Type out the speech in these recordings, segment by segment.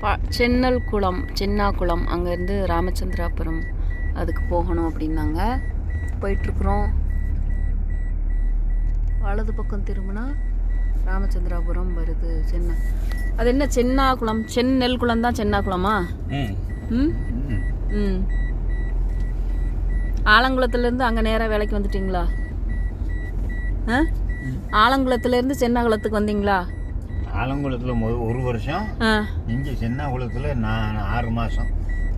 ப சென்னல் குளம் சென்னா குளம் அங்கேருந்து ராமச்சந்திராபுரம் அதுக்கு போகணும் அப்படின்னாங்க. போயிட்டுருக்குறோம். வலது பக்கம் திரும்பினா ராமச்சந்திராபுரம் வருது சென்னை. அது என்ன சென்னா குளம்? சென்னெல் குளம் தான் சென்னா குளமா? ம். ம்? ம். ம். ஆலங்குளத்துலேருந்து அங்கே நேராக வேலைக்கு வந்துட்டீங்களா? ஆ? ஆலங்குளத்துலேருந்து சென்னாகுளத்துக்கு வந்தீங்களா? ஆலங்குளத்தில் ஒரு வருஷம். இங்கே சின்னகுளத்தில் நான் ஆறு மாதம்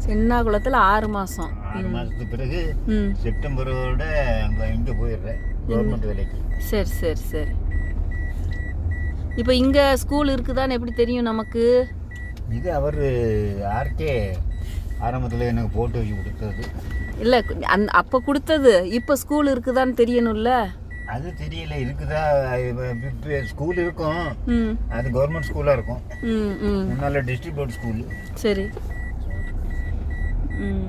சென்னாகுளத்தில் ஆறு மாதம் ஆறு மாதத்துக்கு பிறகு செப்டம்பரோட அங்கே இங்கே போயிடுறேன் கவர்மெண்ட் வேலைக்கு. சரி சரி சரி. இப்போ இங்கே ஸ்கூல் இருக்குதான்னு எப்படி தெரியும் நமக்கு? இது அவர் ஆர்கே ஆரம்பத்தில் எனக்கு போட்டு வச்சு கொடுத்தது. இல்லை அந் அப்போ கொடுத்தது. இப்போ ஸ்கூல் இருக்குதான்னு தெரியணும்ல? அது தெரியல இருக்குதா? ஸ்கூல் இருக்கும். ம். அது கவர்மெண்ட் ஸ்கூலாக இருக்கும். முன்னால் டிஸ்ட்ரிக்ட் போர்டு ஸ்கூல் சரி. ம்.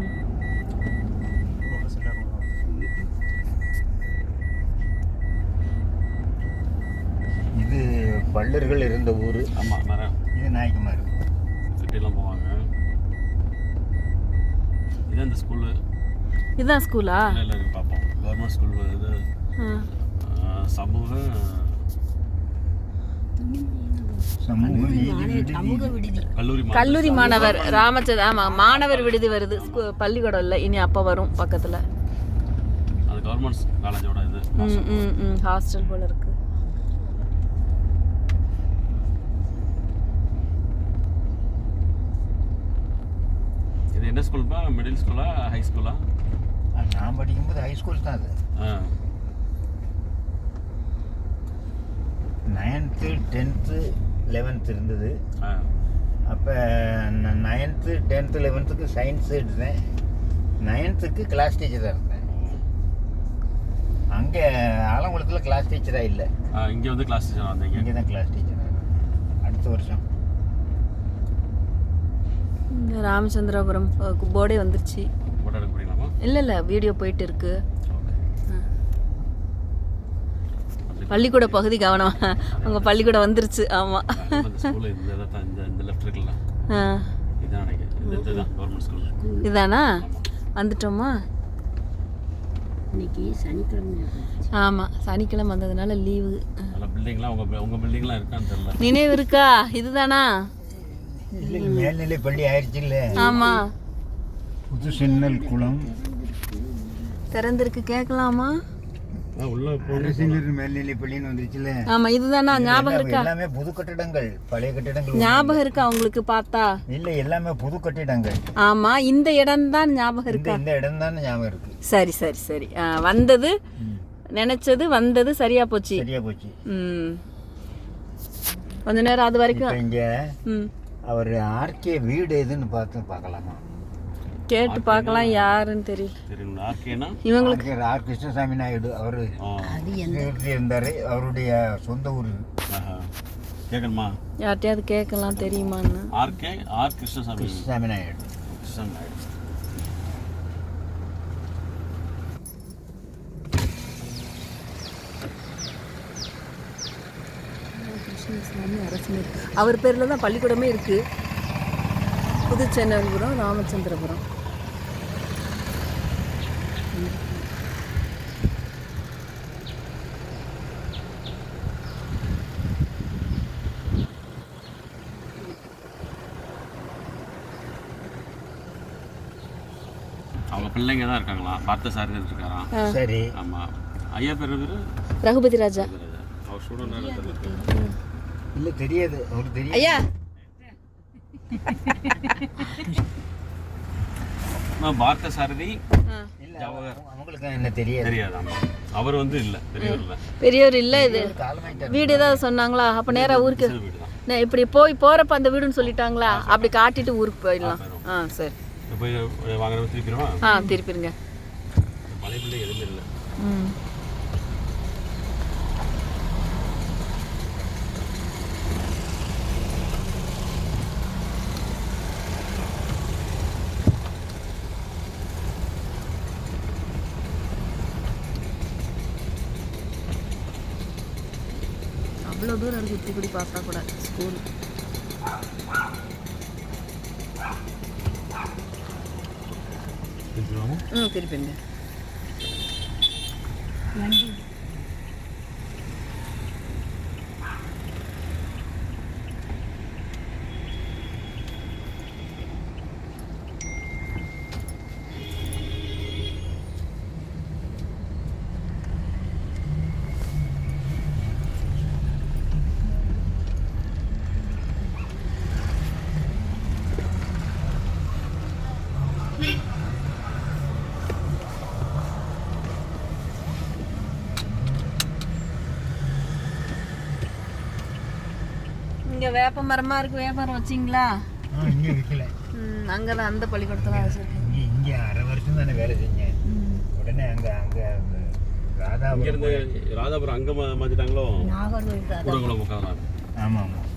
இது பல்லர்கள் இருந்த ஊர். ஆமாம் இது நாய்க்குமார். சிட்டிலாம் போவாங்க. இது இந்த ஸ்கூலு இதுதான் ஸ்கூலா இல்லை பார்ப்போம் கவர்மெண்ட் ஸ்கூல் இது சமூக சமூக நீதி விடுதி. கல்லூரி மாணவர். ராமச்சந்திர ஆமாம் மாணவர் விடுதி வருது. பள்ளிக்கூடம் இல்லை இனி அப்போ வரும் பக்கத்தில். அது கவர்மெண்ட் காலேஜோட இது. ம் ம் ம். ஹாஸ்டல் போல இருக்கு. இது என்ன ஸ்கூல்ப்பா மிடில் ஸ்கூலா ஹை ஸ்கூலா ஆ, நான் படிக்கும்போது ஹை ஸ்கூல் தான் அது. ஆ. நைன்த்து டென்த்து லெவன்த்து இருந்தது. அப்போ நைன்த்து டென்த்து லெவன்த்துக்கு சயின்ஸ் எடுத்தேன். நைன்த்துக்கு கிளாஸ் டீச்சராக இருந்தேன். அங்கே ஆலங்குளத்தில் கிளாஸ் டீச்சராக இல்லை. இங்கே வந்து கிளாஸ் டீச்சர் வந்தீங்க. இங்கே தான் கிளாஸ் டீச்சராக அடுத்த வருஷம். ராமச்சந்திரபுரம் போர்டே வந்துருச்சு. இல்லை இல்லை வீடியோ போயிட்டு இருக்கு. பள்ளிக்கூட பகுதி கவனம். உங்கள் பள்ளிக்கூடம் வந்துருச்சு. ஆமாம் இதானா வந்துட்டோமா? இன்னைக்கு சனிக்கிழமை ஆமாம் சனிக்கிழமை வந்ததுனால லீவு நினைவு இருக்கா? இதுதானா? இல்லை மேல்நிலை பள்ளி ஆயிடுச்சு இல்லை. ஆமாம் புது சென்னல் குளம். திறந்திருக்கு கேட்கலாமா? ஆ உள்ளே அரசினர் மேல்நிலை பள்ளின்னு வந்துருச்சுல ஆமாம் இதுதானா? ஞாபகம் இருக்கா? எல்லாமே புது கட்டிடங்கள் பழைய கட்டிடங்கள் ஞாபகம் இருக்கா உங்களுக்கு பார்த்தா? இல்லை எல்லாமே புது கட்டிடங்கள். ஆமாம் இந்த இடம்தான் ஞாபகம் இந்த இருக்கா? இந்த இடம் தான் ஞாபகம் இருக்கு. சரி சரி சரி. வந்தது. நினைச்சது வந்தது சரியா போச்சு. சரியா போச்சு. ம். கொஞ்ச நேரம் அது வரைக்கும் இங்க ம். அவர் ஆர்கே வீடு எதுன்னு பார்த்து பார்க்கலாமா? கேட்டு பார்க்கலாம் யாருன்னு தெரியல. இவங்களுக்கு ஆர். கிருஷ்ணசாமி நாயுடு அவர் இருந்தார். அவருடைய சொந்த ஊர். கேட்கணுமா யார்கிட்டயாவது கேட்கலாம் தெரியுமான்னு? R K R. Krishnasamy. Krishnasamy Naidu Krishnan Naidu அவர் பேரில் தான் பள்ளிக்கூடமே இருக்கு. புதுச்சென்னபுரம் ராமச்சந்திரபுரம் அவங்க பிள்ளைங்க தான் இருக்காங்களா? பார்த்த சார் இருக்காராம் சரி. ஆமாம் ஐயா பேர் பேர் ரகுபதி ராஜா. அவர் ஸ்டூடெண்ட் இல்லை தெரியாது. அவருக்கு தெரியாது. ஐயா. பார்த்த சாரதி இல்லை அவங்களுக்கு என்ன தெரியாது. தெரியாது அவர் வந்து இல்லை பெரியவர் இல்லை. பெரியவர் இல்லை இது. வீடு ஏதாவது சொன்னாங்களா? அப்போ நேராக ஊருக்கு. இப்படி போய் போகிறப்ப அந்த வீடுன்னு சொல்லிட்டாங்களா? அப்படி காட்டிட்டு ஊருக்கு போயிடலாம். ஆ சரி. ஆ திருப்பிடுங்க. ம். அவ்வளோ தூரம் இருக்கு இப்படி பார்த்தா கூட. ஸ்கூல். గుజరాము తిరిపింది Thank you. இங்கே வேப்ப மரமா இருக்கு வேப்ப மரம் வச்சிங்களா? இங்கே விற்கல ம் அங்கே தான் அந்த பள்ளிக்கூடத்தில் வச்சிருக்கேன். இங்கே இங்கே அரை வருஷம் தானே வேலை செஞ்சேன். உடனே அங்கே அங்கே ராதாபுரம் ராதாபுரம் அங்கே மா மாற்றிட்டாங்களோ கூடங்குளம் முக்கால் ஆமாம் ஆமாம்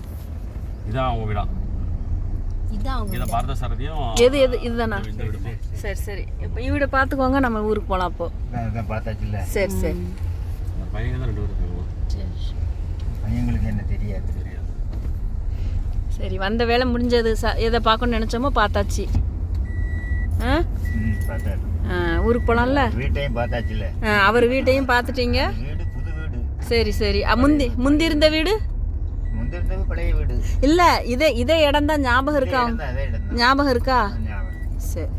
இதான் அவங்க வீடா. இதை பார்த்த சாரதியும் எது எது இதுதானா. சரி சரி. இப்போ இவட பார்த்துக்கோங்க நம்ம ஊருக்கு போகலாம் அப்போ. பார்த்தாச்சுல்ல. சரி சரி. பையன் தான் ரெண்டு பேரும் இருக்காங்க பையங்களுக்கு என்ன தெரியாது. தெரியாது. சரி வந்த வேலை முடிஞ்சது. ச எதை பார்க்கணும்னு நினச்சோமோ பார்த்தாச்சு. ஆ? ஆ, ஊருக்கு போகலாம்ல வீட்டையும் பார்த்தாச்சுல்ல. அவர் வீட்டையும் பார்த்துட்டீங்க? சரி சரி. முந்தி முந்தி இருந்த வீடு. இல்லை இதே இதே இடம் தான் ஞாபகம் இருக்கா? ஞாபகம் இருக்கா? சரி.